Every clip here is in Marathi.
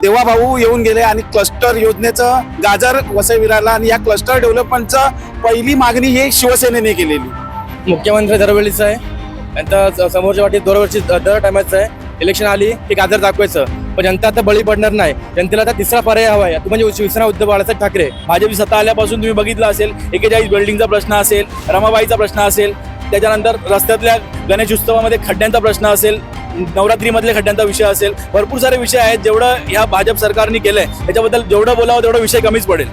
देवा भाऊ येऊन गेले आणि क्लस्टर योजनेचं गाजर वसई विराला आणि या क्लस्टर डेव्हलपमेंटचं पहिली मागणी हे शिवसेनेने केलेली. मुख्यमंत्री दरवेळीचं आहे. नंतर समोरच्या वाटी दरवर्षी दर टायमाचं आहे. इलेक्शन आली की गाजर दाखवायचं. पण जनता आता बळी पडणार नाही. जनतेला आता तिसरा पर्याय हवा आहे. तो म्हणजे शिवसेना उद्धव बाळासाहेब ठाकरे. भाजप सत्ता आल्यापासून तुम्ही बघितलं असेल एकेचाळीस बिल्डिंगचा प्रश्न असेल रमाबाईचा प्रश्न असेल त्याच्यानंतर रस्त्यातल्या गणेश उत्सवामध्ये खड्ड्यांचा प्रश्न असेल नवरात्रीमधल्या खड्ड्यांचा विषय असेल भरपूर सारे विषय आहेत. जेवढं ह्या भाजप सरकारने केलंय त्याच्याबद्दल जेवढं बोलावं तेवढा विषय कमीच पडेल.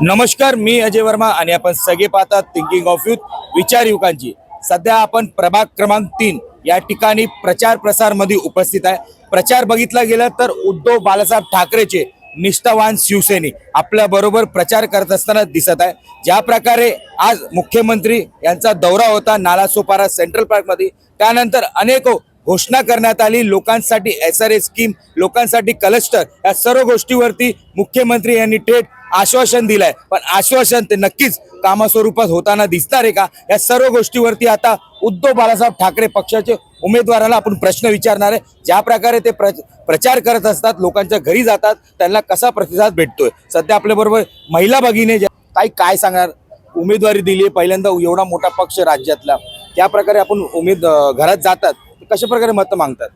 नमस्कार मी अजय वर्मा आणि आपण सगळे पाहतात थिंकिंग ऑफ युथ विचार युवकांची. सध्या आपण प्रभाग क्रमांक तीन या ठिकाणी प्रचार प्रसारमध्ये उपस्थित आहे. प्रचार बघितला गेला तर उद्धव बाळासाहेब ठाकरेचे निष्ठावान शिवसैनिक आपल्या बरोबर प्रचार करत असताना दिसत आहे. ज्या प्रकारे आज मुख्यमंत्री यांचा दौरा होता नालासोपारा सेंट्रल पार्कमध्ये त्यानंतर अनेक घोषणा करण्यात आली. लोकांसाठी एस आर ए स्कीम लोकांसाठी कलस्टर या सर्व गोष्टीवरती मुख्यमंत्री यांनी थेट आश्वासन दिलंय. पण आश्वासन ते नक्कीच कामास्वरूपात होताना दिसणार आहे का? या सर्व गोष्टीवरती आता उद्धव बाळासाहेब ठाकरे पक्षाचे उमेदवाराला आपण प्रश्न विचारणार आहे. ज्या प्रकारे ते प्र प्रचार करत असतात लोकांच्या घरी जातात त्यांना कसा प्रतिसाद भेटतोय? सध्या आपल्याबरोबर महिला भगिनी काही काय सांगणार? उमेदवारी दिली पहिल्यांदा एवढा मोठा पक्ष राज्यातला. त्या प्रकारे आपण उमेद घरात जातात. कशा प्रकारे मतं मागतात?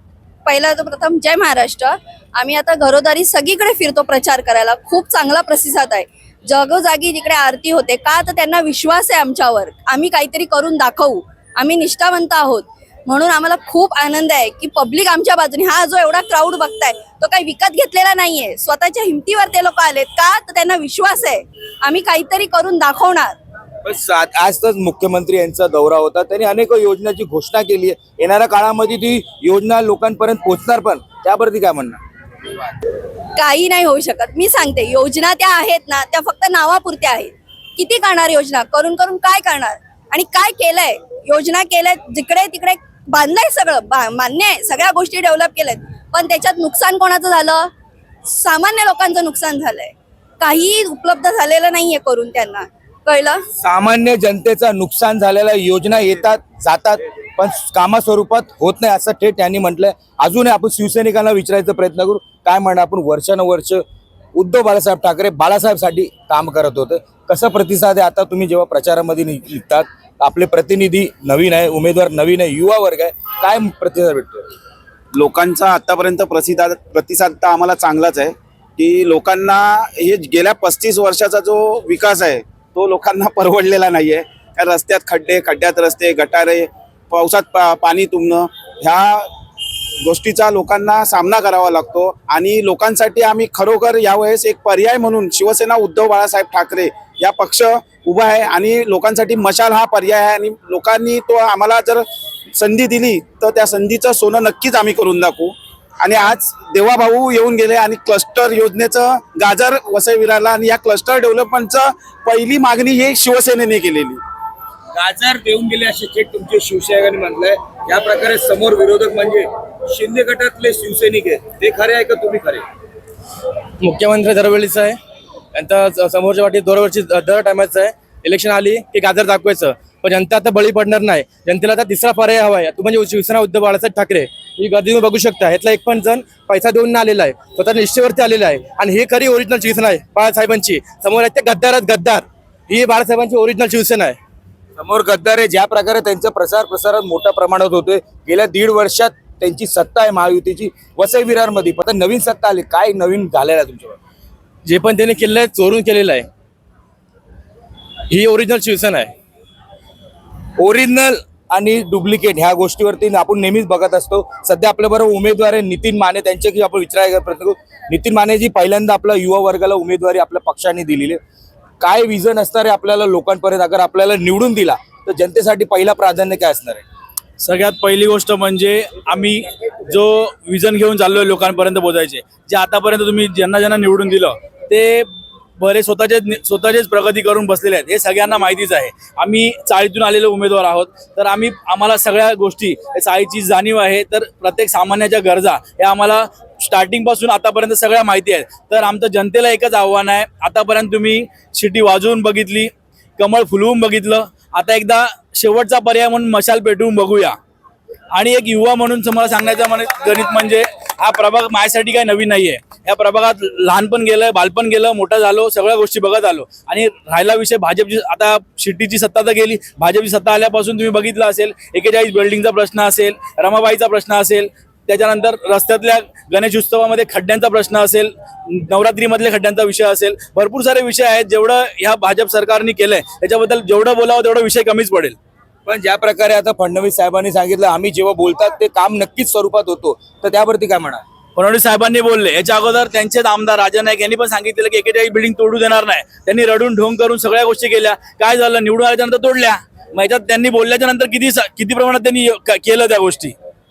पहिला तर प्रथम जय महाराष्ट्र. आम्ही आता घरोदारी सगळीकडे फिरतो प्रचार करायला. खूप चांगला प्रतिसाद आहे. जगोजागी जिकडे आरती होते का तर त्यांना विश्वास आहे आमच्यावर. आम्ही काहीतरी करून दाखवू. आम्ही निष्ठावंत आहोत. म्हणून आम्हाला खूप आनंद आहे की पब्लिक आमच्या बाजूने हा जो एवढा क्राऊड बघताय तो काही विकत घेतलेला नाहीये. स्वतःच्या हिमतीवर ते लोक आलेत. का? तर त्यांना विश्वास आहे. आम्ही काहीतरी करून दाखवणार. आज तर मुख्यमंत्री यांचा दौरा होता. त्यांनी अनेक योजनाची घोषणा केली आहे. येणाऱ्या काळामध्ये ती योजना लोकांपर्यंत पोहोचणार पण. त्यावरती काय म्हणणार? काही नाही होऊ शकत. मी सांगते योजना त्या आहेत ना त्या फक्त नावापुरत्या आहेत. किती करणार योजना? करून करून काय करणार? आणि काय केलंय? योजना केलंय जिकडे तिकडे बांधलंय सगळं मान्य आहे सगळ्या गोष्टी डेव्हलप केल्यात. पण त्याच्यात नुकसान कोणाचं झालं? सामान्य लोकांचं नुकसान झालंय. काही उपलब्ध झालेलं नाहीये करून त्यांना. कळलं सामान्य जनतेचा नुकसान झालेल्या योजना येतात जातात पण कामास्वरूपात होत नाही असं थेट त्यांनी म्हटलंय. अजूनही आपण शिवसैनिकांना विचारायचा प्रयत्न करू. काय म्हणणं आपण? वर्षानुवर्ष उद्धव बाळासाहेब ठाकरे बाळासाहेबसाठी काम करत होते. कसं प्रतिसाद आहे? आता तुम्ही जेव्हा प्रचारामध्ये निघतात आपले प्रतिनिधी नवीन आहे उमेदवार नवीन आहे युवा वर्ग आहे काय प्रतिसाद भेटतो लोकांचा आतापर्यंत प्रतिसाद प्रतिसाद तर आम्हाला चांगलाच आहे. की लोकांना हे गेल्या पस्तीस वर्षाचा जो विकास आहे तो लोकांना परवडलेला नाही आहे त्या रस्त्यात खड्डे खड्ड्यात रस्ते गटारे पावसात पा पाणी तुंबणं ह्या गोष्टीचा लोकांना सामना करावा लागतो. आणि लोकांसाठी आम्ही खरोखर यावेळेस एक पर्याय म्हणून शिवसेना उद्धव बाळासाहेब ठाकरे या पक्ष उभा आहे आणि लोकांसाठी मशाल हा पर्याय आहे आणि लोकांनी तो आम्हाला जर संधी दिली तर त्या संधीचं सोनं नक्कीच आम्ही करून दाखवू. आणि आज देवा भाऊ येऊन गेले आणि क्लस्टर योजनेचं गाजर वसई विरारला आणि या क्लस्टर डेव्हलपमेंटचं पहिली मागणी ही शिवसेनेने केलेली. गाजर देऊन गेले असे थेट तुमचे शिवसैनिकांनी म्हटलंय या प्रकारे समोर विरोधक म्हणजे शिंदे गटातले शिवसैनिक आहेत. ते खरे आहे का तुम्ही खरे? मुख्यमंत्री दरवेळीचं आहे. त्यांचा समोरच्या वाटीत दरवर्षी दर टायमाचं आहे. इलेक्शन आली की गाजर दाखवायचं. पण जनता आता बळी पडणार नाही. जनतेला आता तिसरा पर्याय हवा आहे. तो म्हणजे शिवसेना उद्धव बाळासाहेब ठाकरे ही गर्दी तुम्ही बघू शकता. ह्यातला एक पण जण पैसा देऊन नाही आलेला आहे. स्वतः निष्ठेवरती आलेला आहे. आणि हे खरी ओरिजिनल शिवसेना आहे बाळासाहेबांची. समोर आहेत ते गद्दार आहेत गद्दार. ही बाळासाहेबांची ओरिजिनल शिवसेना आहे. समोर गद्दार आहे. ज्या प्रकारे त्यांचा प्रसार प्रसारात मोठ्या प्रमाणात होतोय. गेल्या दीड वर्षात त्यांची सत्ता आहे महायुतीची वसई विरारमध्ये. पण आता नवीन सत्ता आली. काय नवीन झालेलं आहे तुमच्यावर? जे पण त्यांनी केलेलं आहे चोरून केलेलं आहे. ही ओरिजिनल शिवसेना आहे. ओरिजिनल आणि डुप्लिकेट ह्या गोष्टीवरती आपण नेहमीच बघत असतो. सध्या आपल्या बरोबर उमेदवार आहे नितीन माने त्यांच्याशी आपण विचारायचा प्रयत्न करू. नितीन मानेजी पहिल्यांदा आपल्या युवा वर्गाला उमेदवारी आपल्या पक्षाने दिलेली आहे. काय विजन असणार आहे आपल्याला लोकांपर्यंत? अगर आपल्याला निवडून दिला तर जनतेसाठी पहिला प्राधान्य काय असणार आहे? सगळ्यात पहिली गोष्ट म्हणजे आम्ही जो विजन घेऊन चाललो आहे लोकांपर्यंत पोहोचायचे जे आतापर्यंत तुम्ही ज्यांना ज्यांना निवडून दिलं ते बरे स्वतःचे स्वतःचेच प्रगती करून बसलेले आहेत. हे सगळ्यांना माहितीच आहे. आम्ही चाळीतून आलेले उमेदवार आहोत. तर आम्ही आम्हाला सगळ्या गोष्टी चाळीची जाणीव आहे. तर प्रत्येक सामान्याच्या गरजा हे आम्हाला स्टार्टिंगपासून आतापर्यंत सगळ्या माहिती आहेत. तर आमचं जनतेला एकच आव्हान आहे. आतापर्यंत तुम्ही शिटी वाजवून बघितली कमळ फुलवून बघितलं. आता एकदा शेवटचा पर्याय म्हणून मशाल पेटवून बघूया. आणि एक युवा म्हणून तुम्हाला सांगण्याचं म्हण- गणित म्हणजे हा प्रभाग माझ्यासाठी काही नवीन नाहीये. या प्रभागात लहानपण गेलं बालपण गेलं मोठं झालो सगळ्या गोष्टी बघत आलो. आणि राहिला विषय भाजपची आता शिट्टीची सत्ता तर गेली. भाजपची सत्ता आल्यापासून तुम्ही बघितलं असेल एकेचाळीस बिल्डिंगचा प्रश्न असेल रमाबाईचा प्रश्न असेल त्याच्यानंतर रस्त्यातल्या गणेश उत्सवामध्ये खड्ड्यांचा प्रश्न असेल नवरात्रीमधल्या खड्ड्यांचा विषय असेल. भरपूर सारे विषय आहेत. जेवढं ह्या भाजप सरकारने केलंय त्याच्याबद्दल जेवढं बोलावं तेवढा विषय कमीच पडेल. पण ज्या प्रकारे आता फडणवीस साहेबांनी सांगितलं आम्ही जेव्हा बोलतात ते काम नक्कीच स्वरूपात होतो. तर त्यावरती काय म्हणा फडणवीस साहेबांनी बोलले. याच्या अगोदर त्यांचेच आमदार राजा नाईक यांनी पण सांगितलेलं की एकेचाळीस बिल्डिंग तोडू देणार नाही. त्यांनी रडून ढोंग करून सगळ्या गोष्टी केल्या. काय झालं? निवडून आल्याच्यानंतर तोडल्या. मग याच्यात त्यांनी बोलल्याच्या नंतर किती किती प्रमाणात त्यांनी केलं त्या गोष्टी?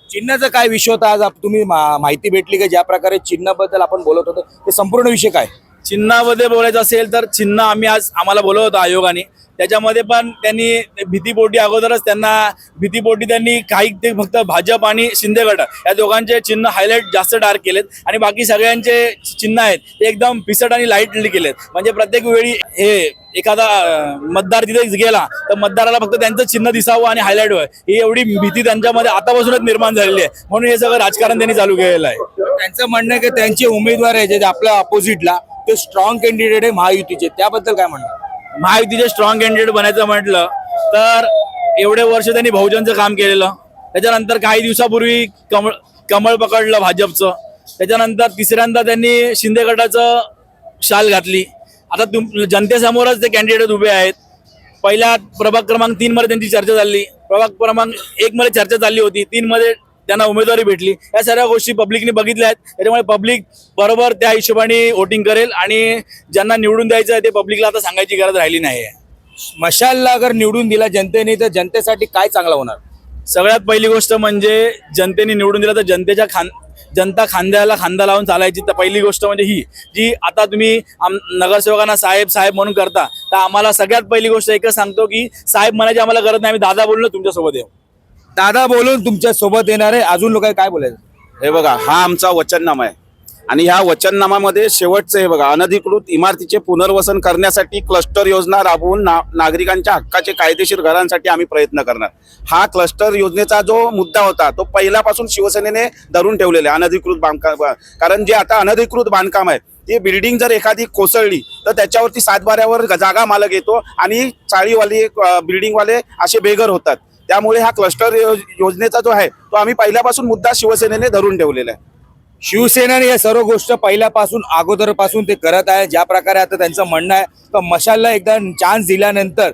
चिन्हाचा काय विषय होता? आज तुम्ही माहिती भेटली की? ज्या प्रकारे चिन्हाबद्दल आपण बोलत होतो ते संपूर्ण विषय काय? चिन्हामध्ये बोलायचं असेल तर चिन्ह आम्ही आज आम्हाला बोलवलं होतो आयोगाने. त्याच्यामध्ये पण त्यांनी भीतीपोटी अगोदरच त्यांना भीतीपोटी त्यांनी काही ते फक्त भाजप आणि शिंदे गट या दोघांचे चिन्ह हायलाईट जास्त डार्क केलेत. आणि बाकी सगळ्यांचे चिन्ह आहेत ते एकदम पिसट आणि लाईटली केलेत. म्हणजे प्रत्येक वेळी हे एखादा मतदार तिथे गेला तर मतदाराला फक्त त्यांचं चिन्ह दिसावं आणि हायलाईट व्हावं. ही एवढी भीती त्यांच्यामध्ये आतापासूनच निर्माण झालेली आहे. म्हणून हे सगळं राजकारण त्यांनी चालू केलेलं आहे. त्यांचं म्हणणं आहे की त्यांचे उमेदवार आहे जे आपल्या अपोजिटला ते स्ट्रॉंग कॅन्डिडेट आहे महायुतीचे. त्याबद्दल काय म्हणणार? महायुतीचे स्ट्रॉंग कॅन्डिडेट बनायचं म्हटलं तर एवढे वर्ष त्यांनी बहुजनचं काम केलेलं. त्याच्यानंतर काही दिवसापूर्वी कमळ कमळ पकडलं भाजपचं. त्याच्यानंतर तिसऱ्यांदा त्यांनी शिंदे गटाचं शाल घातली. आता तुम जनतेसमोरच ते कॅन्डिडेट उभे आहेत. पहिल्या प्रभाग क्रमांक तीनमध्ये त्यांची चर्चा झाली प्रभाग क्रमांक एकमध्ये चर्चा चालली होती. तीनमध्ये त्यांना उमेदवारी भेटली. या सर्व गोष्टी पब्लिकने बघितल्या आहेत. त्याच्यामुळे पब्लिक बरोबर त्या हिशोबाने वोटिंग करेल आणि ज्यांना निवडून द्यायचं आहे ते पब्लिकला आता सांगायची गरज राहिली नाही आहे. मशालला अगर निवडून दिला जनतेने तर जनतेसाठी काय चांगलं होणार? सगळ्यात पहिली गोष्ट म्हणजे जनतेने निवडून दिलं तर जनतेच्या खान जनता खांद्याला खांदा लावून चालायची तर पहिली गोष्ट म्हणजे ही जी आता तुम्ही आम नगरसेवकांना साहेब साहेब म्हणून करता तर आम्हाला सगळ्यात पहिली गोष्ट एकच सांगतो की साहेब म्हणायची आम्हाला गरज नाही आम्ही दादा बोललो तुमच्यासोबत येऊ. दादा बोलून तुमच्यासोबत येणार आहे. अजून लोक काय बोलायचं? हे बघा हा आमचा वचननामा आहे. आणि ह्या वचननामामध्ये शेवटचं हे बघा अनधिकृत इमारतीचे पुनर्वसन करण्यासाठी क्लस्टर योजना राबवून ना नागरिकांच्या हक्काचे कायदेशीर घरांसाठी आम्ही प्रयत्न करणार. हा क्लस्टर योजनेचा जो मुद्दा होता तो पहिल्यापासून शिवसेनेने धरून ठेवलेला आहे अनधिकृत बांधकाम कारण जे आता अनधिकृत बांधकाम आहे ती बिल्डिंग जर एखादी कोसळली तर त्याच्यावरती सातबाऱ्यावर जागा मालक येतो आणि चाळीवाले बिल्डिंगवाले असे बेघर होतात. त्यामुळे हा क्लस्टर योजनेचा जो आहे तो आम्ही पहिल्यापासून मुद्दा शिवसेनेने धरून ठेवलेला आहे. शिवसेनेने या सर्व गोष्ट पहिल्यापासून अगोदरपासून ते करत आहे. ज्या प्रकारे आता त्यांचं म्हणणं आहे तर मशालला एकदा चान्स दिल्यानंतर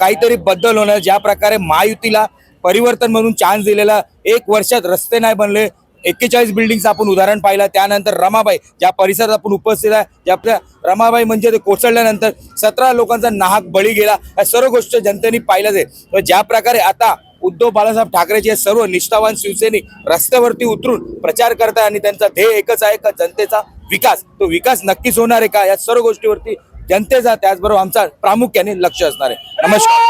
काहीतरी बदल होणार. ज्या प्रकारे महायुतीला परिवर्तन म्हणून चान्स दिलेला एक वर्षात रस्ते नाही बनले एक्केचाळीस बिल्डिंगचं आपण उदाहरण पाहिलं. त्यानंतर रमाबाई ज्या परिसरात आपण उपस्थित आहे ज्या आपल्या रमाबाई म्हणजे ते कोसळल्यानंतर सतरा लोकांचा नाहक बळी गेला. या सर्व गोष्ट जनतेने पाहिल्याच आहे तर ज्या प्रकारे आता उद्धव बाळासाहेब ठाकरेचे सर्व निष्ठावान शिवसैनिक रस्त्यावरती उतरून प्रचार करताय आणि त्यांचा ध्येय एकच आहे का? जनतेचा विकास. तो विकास नक्कीच होणार आहे का? या सर्व गोष्टीवरती जनतेचा त्याचबरोबर आमचा प्रामुख्याने लक्ष असणार आहे. नमस्कार.